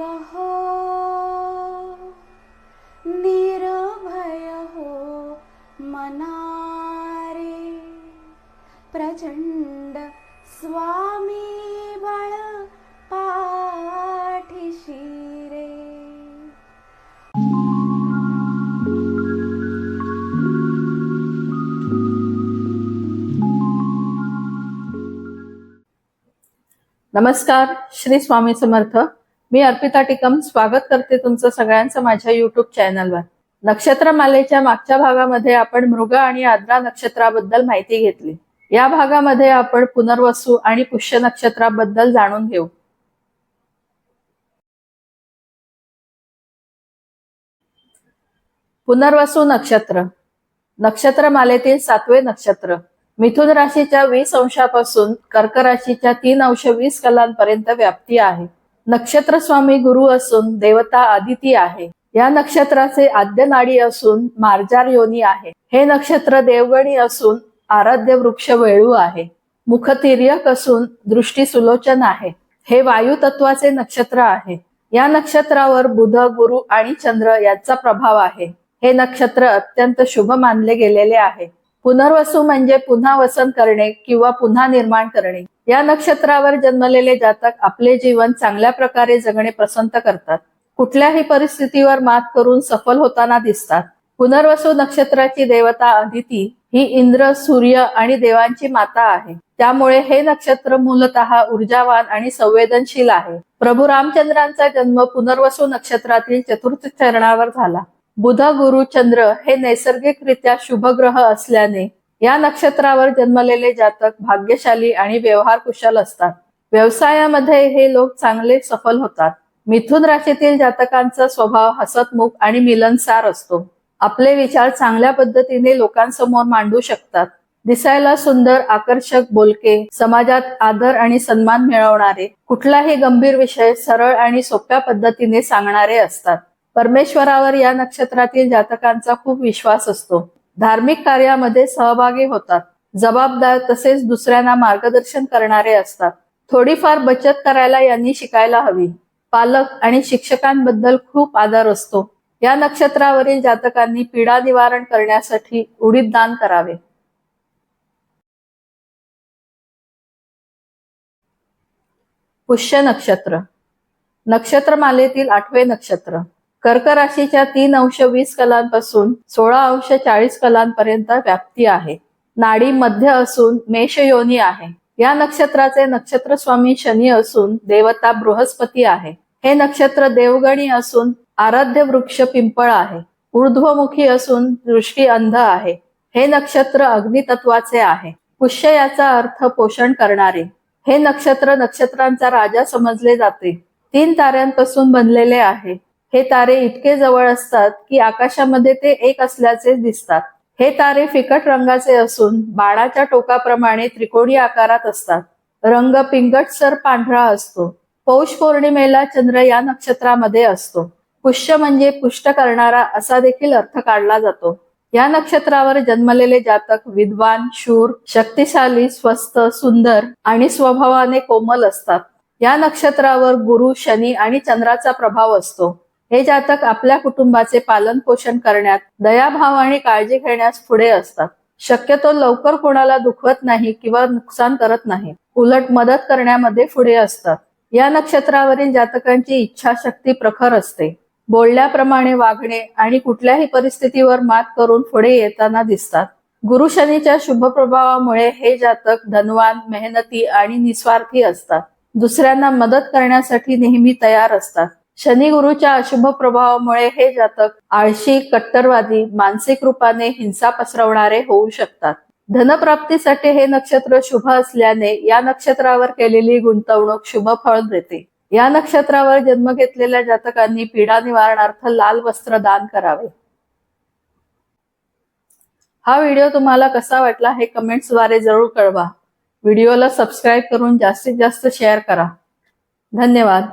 कहो निर्भय हो मनारे प्रचंड स्वामी बळ पाठीशी रे नमस्कार श्री स्वामी समर्थ. मी अर्पिता टिकम स्वागत करते तुमचं सगळ्यांचं माझ्या युट्यूब चॅनलवर नक्षत्रमालेच्या मागच्या भागामध्ये आपण मृग आणि आद्रा नक्षत्राबद्दल माहिती घेतली. या भागामध्ये आपण पुनर्वसू आणि पुष्य नक्षत्राबद्दल जाणून घेऊ. पुनर्वसू नक्षत्र. नक्षत्रमालेतील सातवे नक्षत्र. मिथुन राशीच्या वीस अंशापासून कर्क राशीच्या तीन अंश वीस कलांपर्यंत व्याप्ती आहे. नक्षत्र स्वामी गुरु असून देवता आदिती आहे. या नक्षत्राचे आद्य नाडी असून मार्जार योनी आहे. हे नक्षत्र देवगणी असून आराध्य वृक्ष वेळू आहे. मुख तिर्यक असून दृष्टी सुलोचन आहे. हे वायू तत्वाचे नक्षत्र आहे. या नक्षत्रावर बुध गुरु आणि चंद्र यांचा प्रभाव आहे. हे नक्षत्र अत्यंत शुभ मानले गेलेले आहे. पुनर्वसू म्हणजे पुन्हा वसन करणे किंवा पुन्हा निर्माण करणे. या नक्षत्रावर जन्मलेले जातक आपले जीवन चांगल्या प्रकारे जगणे पसंत करतात. कुठल्याही परिस्थितीवर मात करून सफल होताना दिसतात. पुनर्वसू नक्षत्राची देवता अदिती ही इंद्र सूर्य आणि देवांची माता आहे. त्यामुळे हे नक्षत्र मूलतः ऊर्जावान आणि संवेदनशील आहे. प्रभू रामचंद्रांचा जन्म पुनर्वसू नक्षत्रातील चतुर्थ चरणावर झाला. बुध गुरु चंद्र हे नैसर्गिकरित्या शुभ ग्रह असल्याने या नक्षत्रावर जन्मलेले जातक भाग्यशाली आणि व्यवहार कुशल असतात. व्यवसायामध्ये हे लोक चांगले सफल होतात. मिथुन राशीतील जातकांचा स्वभाव हसतमुख आणि मिलनसार असतो. आपले विचार चांगल्या पद्धतीने लोकांसमोर मांडू शकतात. दिसायला सुंदर आकर्षक बोलके समाजात आदर आणि सन्मान मिळवणारे कुठलाही गंभीर विषय सरळ आणि सोप्या पद्धतीने सांगणारे असतात. परमेश्वरावर या नक्षत्रातील जातकांचा खूप विश्वास असतो. धार्मिक कार्यामध्ये सहभागी होतात. जबाबदार तसेच दुसऱ्यांना मार्गदर्शन करणारे असतात. थोडीफार बचत करायला यांनी शिकायला हवी. पालक आणि शिक्षकांबद्दल खूप आदर असतो. या नक्षत्रावरील जातकांनी पीडा निवारण करण्यासाठी उडीद दान करावे. पुष्य नक्षत्र. नक्षत्रमालेतील आठवे नक्षत्र. कर्क राशीच्या तीन अंश वीस कलांपासून सोळा अंश चाळीस कलांपर्यंत व्याप्ती आहे. नाडी मध्य असून मेष योनी आहे. या नक्षत्राचे नक्षत्र स्वामी शनी असून देवता बृहस्पती आहे. हे नक्षत्र देवगणी असून आराध्य वृक्ष पिंपळ आहे. ऊर्ध्वमुखी असून दृष्टी अंध आहे. हे नक्षत्र अग्नितत्वाचे आहे. पुष्य याचा अर्थ पोषण करणारे. हे नक्षत्र नक्षत्रांचा राजा समजले जाते. तीन ताऱ्यांपासून बनलेले आहे. हे तारे इतके जवळ असतात की आकाशामध्ये ते एक असल्याचे दिसतात. हे तारे फिकट रंगाचे असून बाणाच्या टोकाप्रमाणे त्रिकोणी आकारात असतात. रंग पिंगटसर पांढरा असतो. पौष पौर्णिमेला चंद्र या नक्षत्रामध्ये असतो. पुष्य म्हणजे पुष्ट करणारा असा देखील अर्थ काढला जातो. या नक्षत्रावर जन्मलेले जातक विद्वान शूर शक्तिशाली स्वस्त सुंदर आणि स्वभावाने कोमल असतात. या नक्षत्रावर गुरु शनी आणि चंद्राचा प्रभाव असतो. हे जातक आपल्या कुटुंबाचे पालन पोषण करण्यात दयाभाव आणि काळजी घेण्यास पुढे असतात. शक्यतो लवकर कोणाला दुखवत नाही किंवा नुकसान करत नाही. उलट मदत करण्यामध्ये पुढे असतात. या नक्षत्रावरील जातकांची इच्छाशक्ती प्रखर असते. बोलल्याप्रमाणे वागणे आणि कुठल्याही परिस्थितीवर मात करून पुढे येताना दिसतात. गुरु शनीच्या शुभ प्रभावामुळे हे जातक धनवान मेहनती आणि निस्वार्थी असतात. दुसऱ्यांना मदत करण्यासाठी नेहमी तयार असतात. शनी गुरुच्या अशुभ प्रभावामुळे हे जातक आळशी कट्टरवादी मानसिक रूपाने हिंसा पसरवणारे होऊ शकतात. धनप्राप्तीसाठी हे नक्षत्र शुभ असल्याने या नक्षत्रावर केलेली गुंतवणूक शुभ फळ देते. या नक्षत्रावर जन्म घेतलेल्या जातकांनी पीडा निवारणार्थ लाल वस्त्र दान करावे. हा व्हिडिओ तुम्हाला कसा वाटला हे कमेंट्सद्वारे जरूर कळवा. व्हिडिओला सबस्क्राईब करून जास्तीत जास्त शेअर करा. धन्यवाद.